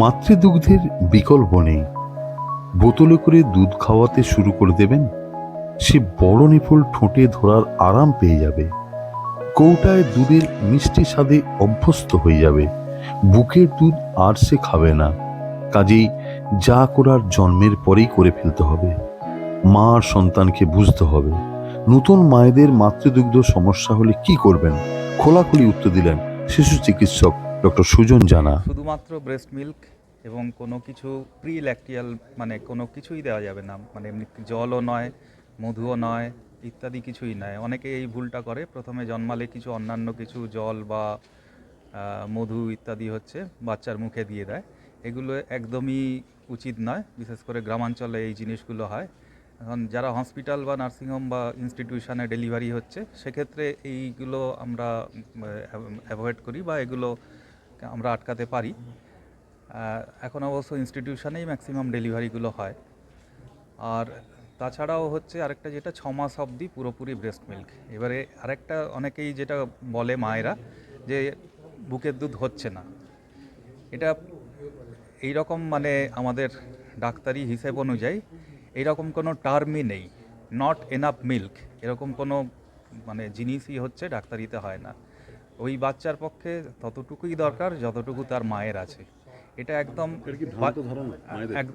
মাতৃদুগ্ধের বিকল্প নেই। বোতলে করে দুধ খাওয়াতে শুরু করে দেবেন, সে বড় নিফল ঠোঁটে ধরার আরাম পেয়ে যাবে। কৌটায় দুধের মিষ্টি স্বাদে অভ্যস্ত হয়ে যাবে। বুকের দুধ আর সে খাবে না। কাজেই যা করার জন্মের পরেই করে ফেলতে হবে। মা সন্তানকে বুঝতে হবে, নতুন মায়েদের মাতৃদুগ্ধ সমস্যা হলে কি করবেন? খোলাখুলি উত্তর দিলেন শিশু চিকিৎসক ডক্টর সুজন জানা। শুধুমাত্র ব্রেস্ট মিল্ক এবং কোনো কিছু প্রি ল্যাকটিয়াল মানে কোনো কিছুই দেওয়া যাবে না। মানে এমনি জলও নয়, মধুও নয়, ইত্যাদি কিছুই নয়। অনেকে এই ভুলটা করে। প্রথমে জন্মালে কিছু অন্যান্য কিছু জল বা মধু ইত্যাদি হচ্ছে বাচ্চার মুখে দিয়ে দেয়। এগুলো একদমই উচিত নয়। বিশেষ করে গ্রামাঞ্চলে এই জিনিসগুলো হয়। এখন যারা হসপিটাল বা নার্সিংহোম বা ইনস্টিটিউশনে ডেলিভারি হচ্ছে, সেক্ষেত্রে এইগুলো আমরা অ্যাভয়েড করি বা এগুলো আমরা আটকাতে পারি। এখন অবশ্য ইনস্টিটিউশনেই ম্যাক্সিমাম ডেলিভারিগুলো হয়। আর তাছাড়াও হচ্ছে আরেকটা যেটা, ছ মাস অবধি পুরোপুরি ব্রেস্ট মিল্ক এবারে আরেকটা অনেকেই যেটা বলে মায়েরা যে বুকের দুধ হচ্ছে না। এটা এই রকম মানে আমাদের ডাক্তারি হিসেব অনুযায়ী এইরকম কোনো টার্মই নেই। নট এনাফ মিল্ক এরকম কোনো মানে জিনিসই হচ্ছে ডাক্তারিতে হয় না। ওই বাচ্চার পক্ষে ততটুকুই দরকার যতটুকু তার মায়ের আছে। এটা একদম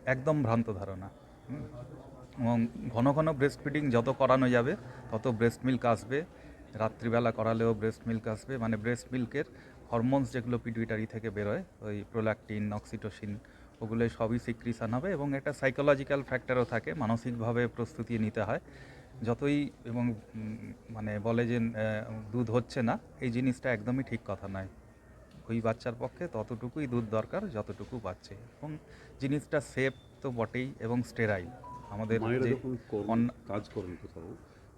একদম ভ্রান্ত ধারণা। এবং ঘন ঘন ব্রেস্ট ফিডিং যত করানো যাবে তত ব্রেস্ট মিল্ক আসবে। রাত্রিবেলা করালেও ব্রেস্ট মিল্ক আসবে। মানে ব্রেস্ট মিল্কের হরমোনস যেগুলো পিটুইটারি থেকে বেরোয় ওই প্রোল্যাকটিন অক্সিটোসিন ওগুলো সবই সিক্রিশন হবে এবং একটা সাইকোলজিক্যাল ফ্যাক্টরও থাকে। মানসিকভাবে প্রস্তুতি নিতে হয়। যতই এবং মানে বলে যে দুধ হচ্ছে না এই জিনিসটা একদমই ঠিক কথা নয়। ওই বাচ্চার পক্ষে ততটুকুই দুধ দরকার যতটুকু পাচ্ছে এবং জিনিসটা সেফ তো বটেই এবং স্টেরাইল আমাদের যে কাজ করেন কোথাও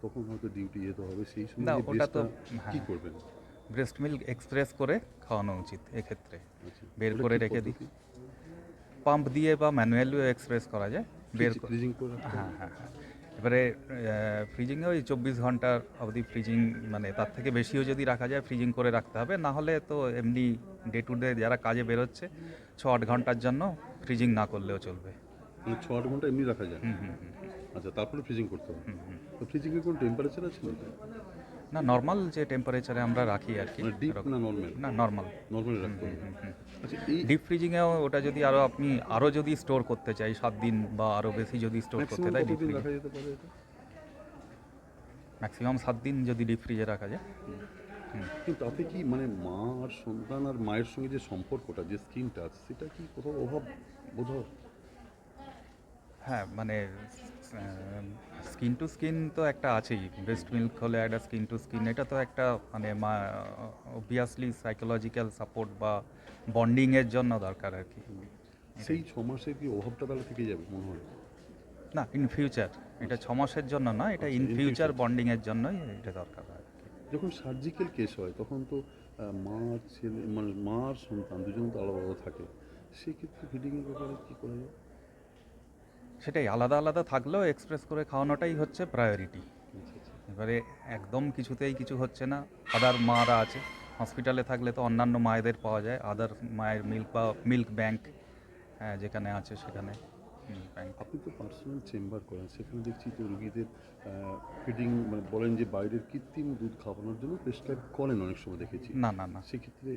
তখন হয়তো ডিউটি যেতে হবে সেই সময় ওটা তো- কি হ্যাঁ। করবেন? ব্রেস্ট মিল্ক এক্সপ্রেস করে খাওয়ানো উচিত এক্ষেত্রে। আচ্ছা, বের করে রেখে দিই। পাম্প দিয়ে বা ম্যানুয়ালিও এক্সপ্রেস করা যায় বের করে রাখতে হ্যাঁ হ্যাঁ হ্যাঁ। এবারে ফ্রিজিংয়ে ওই চব্বিশ ঘণ্টার অবধি ফ্রিজিং মানে তার থেকে বেশিও যদি রাখা যায় ফ্রিজিং করে রাখতে হবে। না হলে তো এমনি ডে টু ডে যারা কাজে বেরোচ্ছে ছ আট ঘণ্টার জন্য ফ্রিজিং না করলেও চলবে। মানে ছ আট ঘণ্টা এমনি রাখা যায়? হুম হুম হুম। আচ্ছা তারপরে ফ্রিজিং করতে হবে। হুম, হুম। তো ফ্রিজিং এর কোনো টেম্পারেচার আছে না নর্মাল যে টেম্পারেচারে আমরা রাখি আর কি মানে ডিপ না নর্মাল না নর্মাল নর্মালি রাখতে আচ্ছা ডিপ ফ্রিজিংয়েও ওটা যদি আরও আপনি আরও যদি স্টোর করতে চাই সাত দিন বা আরও বেশি যদি স্টোর করতে দেয় ডিপ রাখা যেতে পারে এটা? ম্যাক্সিমাম সাত দিন যদি ডিপ ফ্রিজে রাখা যায়। কিন্তু তাতে কি মানে মা আর সন্তান আর মায়ের সঙ্গে যে সম্পর্কটা যে স্কিনটা সেটা কি কোথাও অভাব বোধ হ্যাঁ মানে স্কিন টু স্কিন তো একটা আছেই। ব্রেস্ট মিল্ক হলে একটা স্কিন টু স্কিন এটা তো একটা মানে অবভিয়াসলি সাইকোলজিক্যাল সাপোর্ট বা বন্ডিংয়ের জন্য দরকার আর কি। সেই ছ মাসের কি অভাবটা তাহলে থেকে যাবে মনে হয়? না ইন ফিউচার এটা ছ মাসের জন্য না এটা ইন ফিউচার। বন্ডিংয়ের জন্যই এটা দরকার আর কি। যখন সার্জিক্যাল কেস হয় তখন তো মা ছেলে মানে মা আর সন্তান দুজন তো আলাদা আলাদা থাকে। সেক্ষেত্রে ফিডিংয়ের ব্যাপারে কী করা যায়? সেটাই আলাদা আলাদা থাকলেও এক্সপ্রেস করে খাওয়ানোটাই হচ্ছে প্রায়োরিটি এবারে একদম কিছুতেই কিছু হচ্ছে না। আদার মারা আছে। হসপিটালে থাকলে তো অন্যান্য মায়েদের পাওয়া যায়। আদার মায়ের মিল্ক বা মিল্ক ব্যাংক হ্যাঁ যেখানে আছে সেখানে। আপনি তো পার্সোনাল চেম্বার করেন সেখানে দেখছি তো রুগীদের ফিডিং মানে বলেন যে বাইরের কৃত্রিম দুধ খাওয়ানোর জন্য প্রেসক্রাইব করেন অনেক সময় দেখেছি। না না না। সেক্ষেত্রে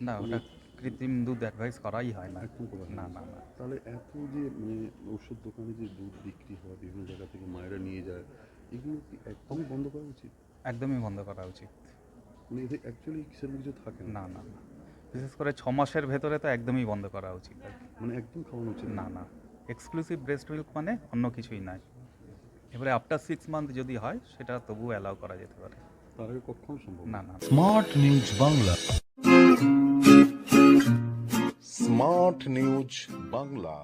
না ওটা কৃত্রিম দুধ অ্যাডভাইস করাই হয় না। একদম না। না না তাহলে এত যে মানে ওষুধ দোকানে যে দুধ বিক্রি হয় বিভিন্ন জায়গা থেকে মায়েরা নিয়ে যায় এগুলো কি একদমই বন্ধ করা উচিত? একদমই বন্ধ করা উচিত। মানে এতে অ্যাকচুয়ালি সেরকম কিছু থাকে না? না না বিশেষ করে ছ মাসের ভেতরে তো একদমই বন্ধ করা উচিত আর কি। মানে একদম খাওয়ানো উচিত না না। এক্সক্লুসিভ ব্রেস্ট মিল্ক মানে অন্য কিছুই নাই। এবারে আফটার সিক্স মান্থ যদি হয় সেটা তবু অ্যালাউ করা যেতে পারে। তার কখনো সম্ভব না। না smart news Bangla smart news Bangla